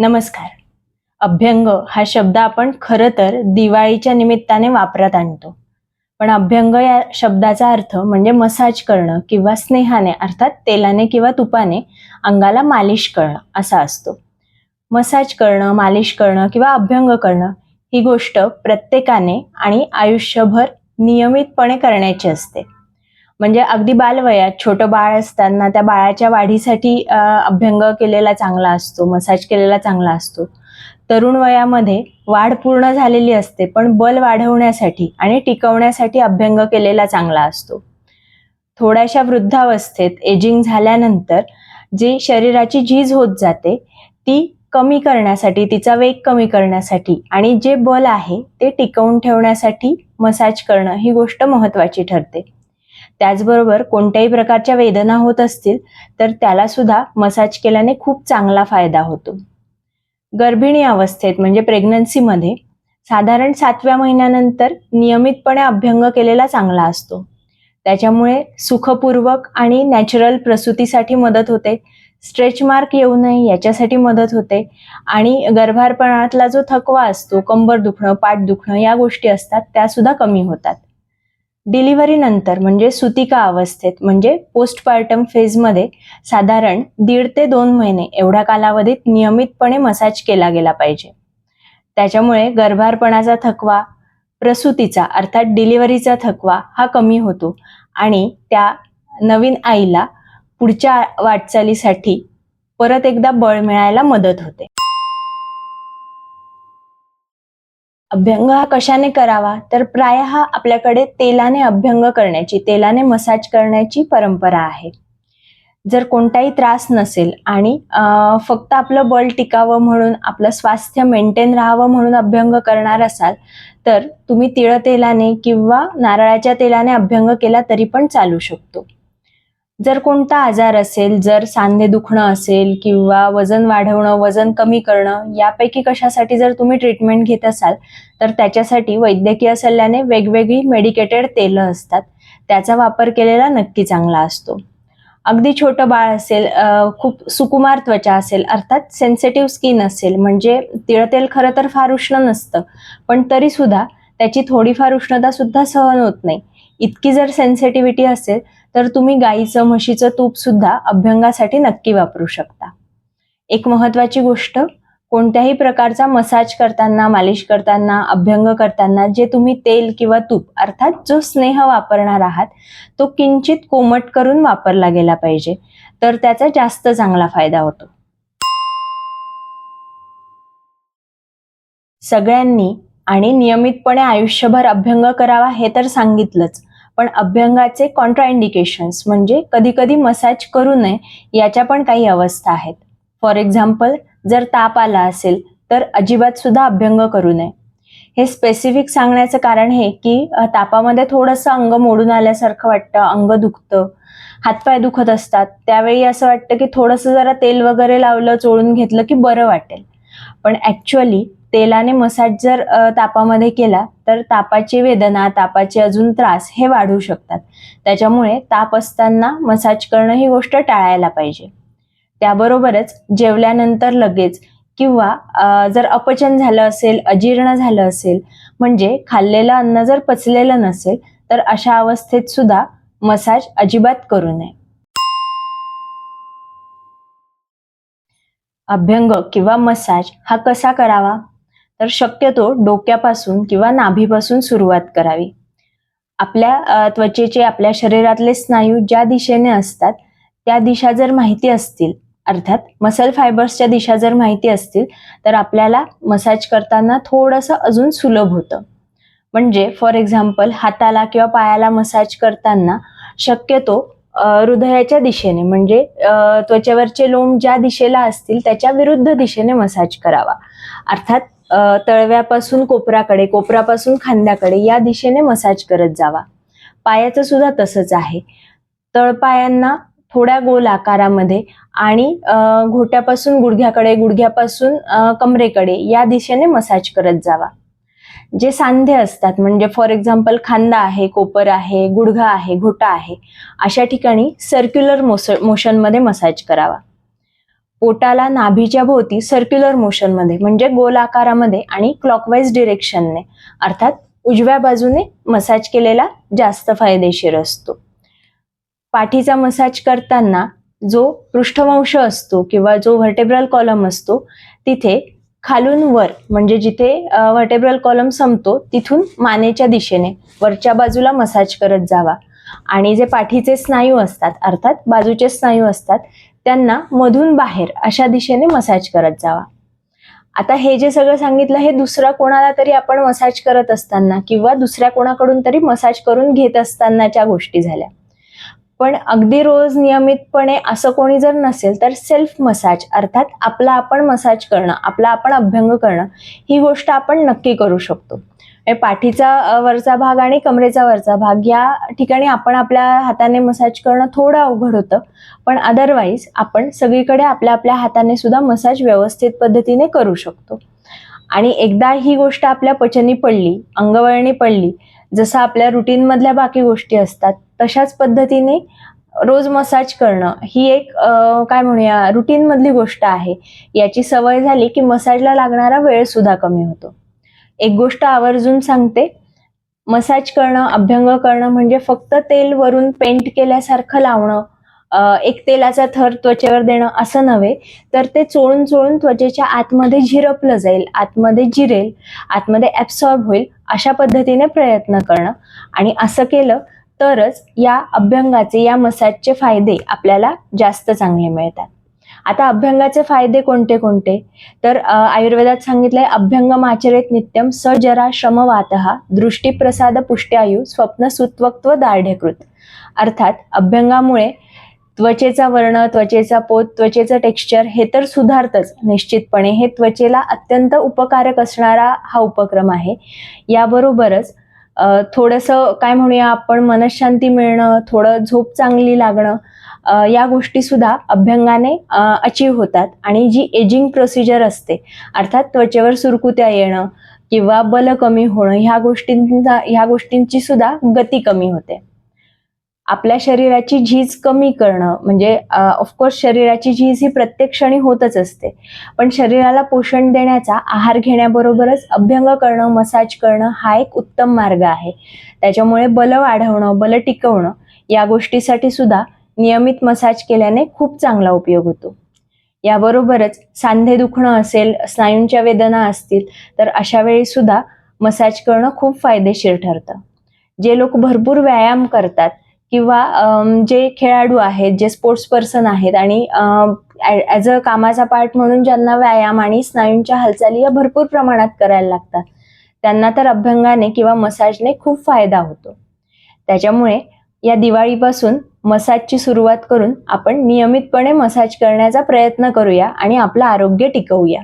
नमस्कार. अभ्यंग हा शब्द आपण खरं तर दिवाळीच्या निमित्ताने वापरात आणतो. पण अभ्यंग या शब्दाचा अर्थ म्हणजे मसाज करणं किंवा स्नेहाने अर्थात तेलाने किंवा तुपाने अंगाला मालिश करणं असा असतो. मसाज करणं मालिश करणं किंवा अभ्यंग करणं ही गोष्ट प्रत्येकाने आणि आयुष्यभर नियमितपणे करण्याची असते. म्हणजे अगदी बालवयात छोटं बाळ असताना त्या बाळाच्या वाढीसाठी अभ्यंग केलेला चांगला असतो मसाज केलेला चांगला असतो. तरुण वयामध्ये वाढ पूर्ण झालेली असते पण बल वाढवण्यासाठी आणि टिकवण्यासाठी अभ्यंग केलेला चांगला असतो. थोड्याशा वृद्धावस्थेत एजिंग झाल्यानंतर जी शरीराची झीज होत जाते ती कमी करण्यासाठी तिचा वेग कमी करण्यासाठी आणि जे बल आहे ते टिकवून ठेवण्यासाठी मसाज करणं ही गोष्ट महत्वाची ठरते. त्याचबरोबर कोणत्याही प्रकारच्या वेदना होत असतील तर त्याला सुद्धा मसाज केल्याने खूप चांगला फायदा होतो. गर्भिणी अवस्थेत म्हणजे प्रेग्नन्सीमध्ये साधारण सातव्या महिन्यानंतर नियमितपणे अभ्यंग केलेला चांगला असतो. त्याच्यामुळे सुखपूर्वक आणि नॅचरल प्रसूतीसाठी मदत होते. स्ट्रेच मार्क येऊ नये याच्यासाठी मदत होते. आणि गर्भारपणातला जो थकवा असतो कंबर दुखणं पाठ दुखणं या गोष्टी असतात त्या सुद्धा कमी होतात. डिलिव्हरी नंतर म्हणजे सुतिका अवस्थेत म्हणजे पोस्टपार्टम फेजमध्ये साधारण दीड ते दोन महिने एवढ्या कालावधीत नियमितपणे मसाज केला गेला पाहिजे. त्याच्यामुळे गर्भारपणाचा थकवा प्रसूतीचा अर्थात डिलिव्हरीचा थकवा हा कमी होतो आणि त्या नवीन आईला पुढच्या वाटचालीसाठी परत एकदा बळ मिळायला मदत होते. अभ्यंग हा कशाने करावा? तर प्रायः आपल्याकडे तेलाने अभ्यंग करण्याची तेलाने मसाज करण्याची परंपरा आहे. जर कोणताही त्रास नसेल आणि फक्त आपलं बल टिकावं म्हणून आपलं स्वास्थ्य मेंटेन राहावं म्हणून अभ्यंग करणार असाल तर तुम्ही तिळ तेलाने किंवा नारळाच्या तेलाने अभ्यंग केला तरी पण चालू शकतो. जर कोणता आजार असेल जर सांधे दुखणं असेल किंवा वजन वाढवणं वजन कमी करणं यापैकी कशासाठी जर तुम्ही ट्रीटमेंट घेत असाल तर त्याच्यासाठी वैद्यकीय सल्ल्याने वेगवेगळी मेडिकेटेड तेलं असतात. त्याचा वापर केलेला नक्की चांगला असतो. अगदी छोटं बाळ असेल खूप सुकुमार त्वचा असेल अर्थात सेन्सिटिव्ह स्किन असेल म्हणजे तिळतेल खरं तर फार उष्ण नसतं पण तरी सुद्धा त्याची थोडीफार उष्णता सुद्धा सहन होत नाही. इतकी जर सेन्सिटिव्हिटी असेल तर तुम्ही गाईचं म्हशीचं तूप सुद्धा अभ्यंगासाठी नक्की वापरू शकता. एक महत्वाची गोष्ट कोणत्याही प्रकारचा मसाज करताना मालिश करताना अभ्यंग करताना जे तुम्ही तेल किंवा तूप अर्थात जो स्नेह वापरणार आहात तो किंचित कोमट करून वापरला गेला पाहिजे. तर त्याचा जास्त चांगला फायदा होतो. सगळ्यांनी आणि नियमितपणे आयुष्यभर अभ्यंग करावा हे तर सांगितलंच. पण अभ्यंगाचे कॉन्ट्राइंडिकेशन्स म्हणजे कधी कधी मसाज करू नये याच्या पण काही अवस्था आहेत. फॉर एक्झाम्पल जर ताप आला असेल तर अजिबात सुद्धा अभ्यंग करू नये. हे स्पेसिफिक सांगण्याचं कारण हे की तापामध्ये थोडंसं अंग मोडून आल्यासारखं वाटतं अंग दुखतं हातपाय दुखत असतात. त्यावेळी असं वाटतं की थोडंसं जरा तेल वगैरे लावलं चोळून घेतलं की बरं वाटेल. पण ॲक्च्युअली तेलाने मसाज जर तापामध्ये केला तर तापाची वेदना तापाचे अजून त्रास हे वाढू शकतात. त्याच्यामुळे ताप असताना मसाज करणं ही गोष्ट टाळायला पाहिजे. त्याबरोबरच जेवल्यानंतर लगेच किंवा जर अपचन झालं असेल अजीर्ण झालं असेल म्हणजे खाल्लेलं अन्न जर पचलेलं नसेल तर अशा अवस्थेत सुद्धा मसाज अजिबात करू नये. अभ्यंग किंवा मसाज हा कसा करावा? तर शक्यतो डोक्यापासून किंवा नाभीपासून सुरुवात करावी. आपल्या त्वचेचे आपल्या शरीरातले स्नायू ज्या दिशेने असतात त्या दिशा जर माहिती असतील अर्थात मसल फायबर्सच्या दिशा जर माहिती असतील तर आपल्याला मसाज करताना थोडंसं अजून सुलभ होतं. म्हणजे फॉर एक्झाम्पल हाताला किंवा पायाला मसाज करताना शक्यतो हृदयाच्या दिशेने म्हणजे त्वचेवरचे लोम ज्या दिशेला असतील त्याच्या विरुद्ध दिशेने मसाज करावा. अर्थात तळव्यापासून कोपराकडे कोपरापासून खांद्याकडे या दिशेने मसाज करत जावा. पायाचं सुद्धा तसंच आहे. तळपायांना थोड्या गोल आकारामध्ये आणि घोट्यापासून गुडघ्याकडे गुडघ्यापासून कमरेकडे या दिशेने मसाज करत जावा. जे सांधे असतात म्हणजे फॉर एक्झाम्पल खांदा आहे कोपर आहे गुडघा आहे घोटा आहे अशा ठिकाणी सर्क्युलर मोस मोशनमध्ये मसाज करावा. पोटाला नाभीच्या भोवती सर्क्युलर मोशनमध्ये म्हणजे गोल आकारामध्ये आणि क्लॉकवाईज डिरेक्शनने अर्थात उजव्या बाजूने मसाज केलेला जास्त फायदेशीर असतो. पाठीचा मसाज करताना जो पृष्ठवंश असतो किंवा जो व्हर्टेब्रल कॉलम असतो तिथे खालून वर म्हणजे जिथे व्हर्टेब्रल कॉलम संपतो तिथून मानेच्या दिशेने वरच्या बाजूला मसाज करत जावा. आणि जे पाठीचे स्नायू असतात अर्थात बाजूचे स्नायू असतात त्यांना मधून बाहेर अशा दिशेने मसाज करत जावा. आता हे जे सगळं सांगितलं हे दुसरा कोणाला तरी आपण मसाज करत असताना किंवा दुसऱ्या कोणाकडून तरी मसाज करून घेत असतानाच्या गोष्टी झाल्या. पण अगदी रोज नियमितपणे असं कोणी जर नसेल तर सेल्फ मसाज अर्थात आपला आपण मसाज करणं आपला आपण अभ्यंग करणं ही गोष्ट आपण नक्की करू शकतो. पाठीचा वरचा भाग आणि कमरेचा वरचा भाग या ठिकाणी आपण आपल्या हाताने मसाज करणं थोडं अवघड होतं. पण अदरवाईज आपण सगळीकडे आपल्या आपल्या हाताने सुद्धा मसाज व्यवस्थित पद्धतीने करू शकतो. आणि एकदा ही गोष्ट आपल्या पचनी पडली अंगवळणी पडली जसं आपल्या रुटीनमधल्या बाकी गोष्टी असतात तशाच पद्धतीने रोज मसाज करणं ही एक काय म्हणूया रुटीन मधली गोष्ट आहे. याची सवय झाली की मसाजला लागणारा वेळ सुद्धा कमी होतो. एक गोष्ट आवर्जून सांगते. मसाज करणं अभ्यंग करणं म्हणजे फक्त तेल वरून पेंट केल्यासारखं लावणं एक तेलाचा थर त्वचेवर देणं असं नव्हे. तर ते चोळून चोळून त्वचेच्या आतमध्ये झिरपलं जाईल आतमध्ये जिरेल आतमध्ये ॲब्सॉर्ब होईल अशा पद्धतीने प्रयत्न करणं. आणि असं केलं तरच या अभ्यंगाचे या मसाजचे फायदे आपल्याला जास्त चांगले मिळतात. आता अभ्यंगाचे फायदे कोणते कोणते? तर आयुर्वेदात सांगितलंय अभ्यंग आचरेत नित्यम सजरा श्रमवातहा दृष्टीप्रसाद पुष्ट्यायू स्वप्न सुत्वत्व दार्ढ्यकृत अर्थात अभ्यंगामुळे त्वचेचा वर्ण त्वचेचा पोत त्वचेचं टेक्स्चर हे तर सुधारतच निश्चितपणे. हे त्वचेला अत्यंत उपकारक असणारा हा उपक्रम आहे. याबरोबरच थोडंसं काय म्हणूया आपण मनशांती मिळणं थोडं झोप चांगली लागणं या गोष्टी सुद्धा अभ्यंगाने अचीव होतात. आणि जी एजिंग प्रोसिजर असते अर्थात त्वचेवर सुरकुत्या येणं किंवा बल कमी होणं ह्या गोष्टींचा ह्या गोष्टींची सुद्धा गती कमी होते. आपल्या शरीराची झीज कमी करणं म्हणजे ऑफकोर्स शरीराची झीज ही प्रत्येक क्षणी होतच असते. पण शरीराला पोषण देण्याचा आहार घेण्याबरोबरच अभ्यंग करणं मसाज करणं हा एक उत्तम मार्ग आहे. त्याच्यामुळे बल वाढवणं बल टिकवणं या गोष्टीसाठी सुद्धा नियमित मसाज केल्याने खूप चांगला उपयोग होतो. याबरोबरच सांधे दुखणं असेल स्नायूंच्या वेदना असतील तर अशा वेळी सुद्धा मसाज करणं खूप फायदेशीर ठरतं. जे लोक भरपूर व्यायाम करतात किंवा जे खेळाडू आहेत जे स्पोर्ट्स पर्सन आहेत आणि ॲज अ कामाचा पार्ट म्हणून ज्यांना व्यायाम आणि स्नायूंच्या हालचाली या भरपूर प्रमाणात करायला लागतात त्यांना तर अभ्यंगाने किंवा मसाजने खूप फायदा होतो. त्याच्यामुळे या दिवाळीपासून मसाजची सुरुवात करून आपण नियमितपणे मसाज करण्याचा प्रयत्न करूया आणि आपलं आरोग्य टिकवूया.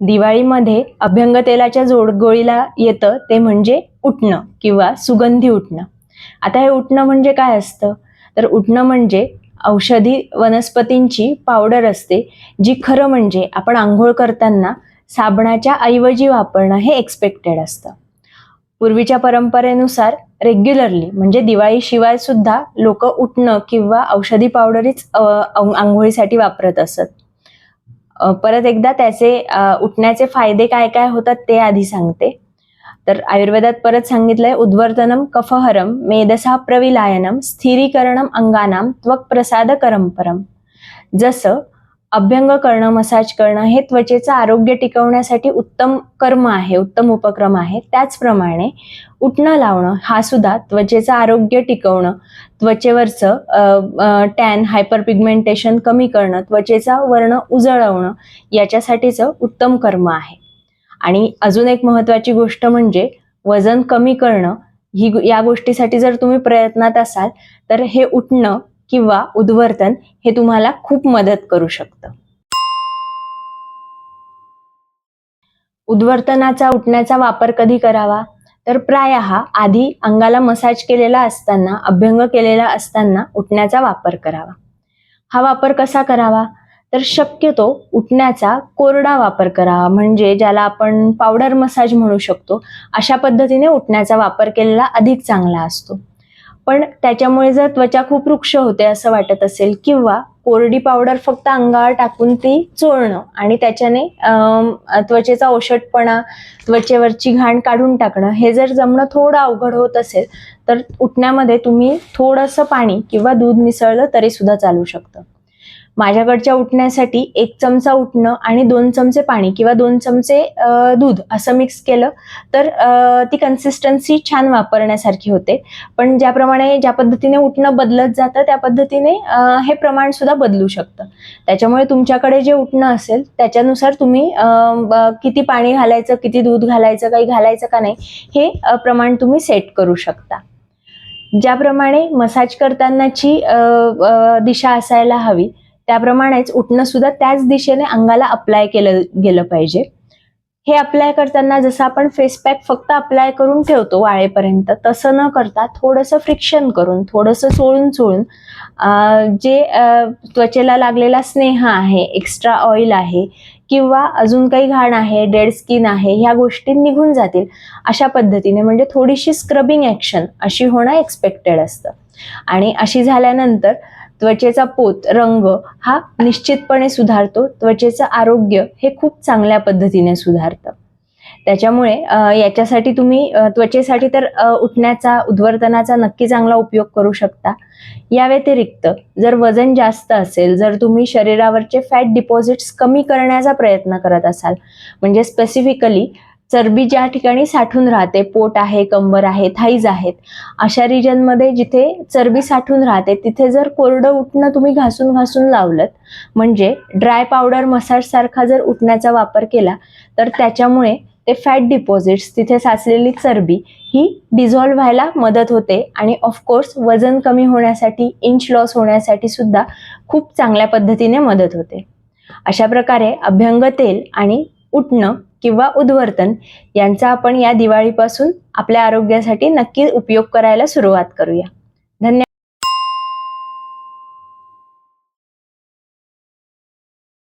दिवाळीमध्ये अभ्यंग तेलाच्या जोडगोळीला येतं ते म्हणजे उठणं किंवा सुगंधी उठणं. आता हे उठणं म्हणजे काय असतं? तर उठणं म्हणजे औषधी वनस्पतींची पावडर असते जी खरं म्हणजे आपण आंघोळ करताना साबणाच्या ऐवजी वापरणं हे एक्सपेक्टेड असतं. पूर्वीच्या परंपरेनुसार रेग्युलरली म्हणजे दिवाळीशिवाय सुद्धा लोक उठणं किंवा औषधी पावडरीच आंघोळीसाठी वापरत असत. परत एकदा त्याचे उठण्याचे फायदे काय काय होतात ते आधी सांगते. तर आयुर्वेदात परत सांगितलंय उद्वर्तनम कफहरम मेदसा प्रविलायनम स्थिरीकरणम अंगानाम त्वक प्रसाद करम परम जसं अभ्यंग करणं मसाज करणं हे त्वचेचं आरोग्य टिकवण्यासाठी उत्तम कर्म आहे उत्तम उपक्रम आहे. त्याचप्रमाणे उठणं लावणं हा सुद्धा त्वचेचं आरोग्य टिकवणं त्वचेवरचं टॅन हायपर पिगमेंटेशन कमी करणं त्वचेचा वर्ण उजळवणं याच्यासाठीचं उत्तम कर्म आहे. आणि अजून एक महत्वाची गोष्ट म्हणजे वजन कमी करणं ही या गोष्टीसाठी जर तुम्ही प्रयत्नात असाल तर हे उठणं किंवा उद्वर्तन हे तुम्हाला खूप मदत करू शकतं. उद्वर्तनाचा उठण्याचा वापर कधी करावा? तर प्रायः आधी अंगाला मसाज केलेला असताना अभ्यंग केलेला असताना उठण्याचा वापर करावा. हा वापर कसा करावा? तर शक्यतो उठण्याचा कोरडा वापर करावा म्हणजे ज्याला आपण पावडर मसाज म्हणू शकतो अशा पद्धतीने उठण्याचा वापर केलेला अधिक चांगला असतो. पण त्याच्यामुळे जर त्वचा खूप वृक्ष होते असं वाटत असेल किंवा कोरडी पावडर फक्त अंगावर टाकून ती चोळणं आणि त्याच्याने त्वचेचा ओषटपणा त्वचेवरची घाण काढून टाकणं हे जर जमणं थोडं अवघड होत असेल तर उठण्यामध्ये तुम्ही थोडंसं पाणी किंवा दूध मिसळलं तरी सुद्धा चालू शकतं. माझ्याकडच्या उठण्यासाठी एक चमचा उठणं आणि दोन चमचे पाणी किंवा दोन चमचे दूध असं मिक्स केलं तर ती कन्सिस्टन्सी छान वापरण्यासारखी होते. पण ज्याप्रमाणे ज्या पद्धतीने उठणं बदलत जातं त्या पद्धतीने हे प्रमाण सुद्धा बदलू शकतं. त्याच्यामुळे तुमच्याकडे जे उठणं असेल त्याच्यानुसार तुम्ही किती पाणी घालायचं किती दूध घालायचं काही घालायचं का नाही हे प्रमाण तुम्ही सेट करू शकता. ज्याप्रमाणे मसाज करतानाची दिशा असायला हवी त्याप्रमाणेच उठणं सुद्धा त्याच दिशेने अंगाला अप्लाय केलं गेलं पाहिजे. हे अप्लाय करताना जसं आपण फेस पॅक फक्त अप्लाय करून ठेवतो वाळेपर्यंत तसं न करता थोडंसं फ्रिक्शन करून थोडंसं चोळून चोळून जे त्वचेला लागलेला स्नेह आहे एक्स्ट्रा ऑइल आहे किंवा अजून काही घाण आहे डेड स्किन आहे ह्या गोष्टी निघून जातील. अशा पद्धतीने म्हणजे थोडीशी स्क्रबिंग ॲक्शन अशी होणं एक्सपेक्टेड असतं. आणि अशी झाल्यानंतर त्वचेचा पोत रंग हा निश्चितपणे सुधारतो. त्वचेचं आरोग्य हे खूप चांगल्या पद्धतीने सुधारतं. त्याच्यामुळे याच्यासाठी तुम्ही त्वचेसाठी तर उठण्याचा उद्वर्तनाचा नक्की चांगला उपयोग करू शकता. या व्यतिरिक्त जर वजन जास्त असेल जर तुम्ही शरीरावरचे फॅट डिपॉझिट्स कमी करण्याचा प्रयत्न करत असाल म्हणजे स्पेसिफिकली चरबी ज्या ठिकाणी साठून राहते पोट आहे कंबर आहे थाईज आहेत अशा रिजनमध्ये जिथे चरबी साठून राहते तिथे जर कोरडं उठणं तुम्ही घासून घासून लावलं म्हणजे ड्राय पावडर मसाज सारखा जर उठण्याचा वापर केला तर त्याच्यामुळे ते फॅट डिपॉझिट्स तिथे साचलेली चरबी ही डिझॉल्व्ह व्हायला मदत होते आणि ऑफकोर्स वजन कमी होण्यासाठी इंच लॉस होण्यासाठी सुद्धा खूप चांगल्या पद्धतीने मदत होते. अशा प्रकारे अभ्यंग तेल आणि उठणं किंवा उद्वर्तन यांचा आपण या दिवाळीपासून आपल्या आरोग्यासाठी नक्की उपयोग करायला सुरुवात करूया.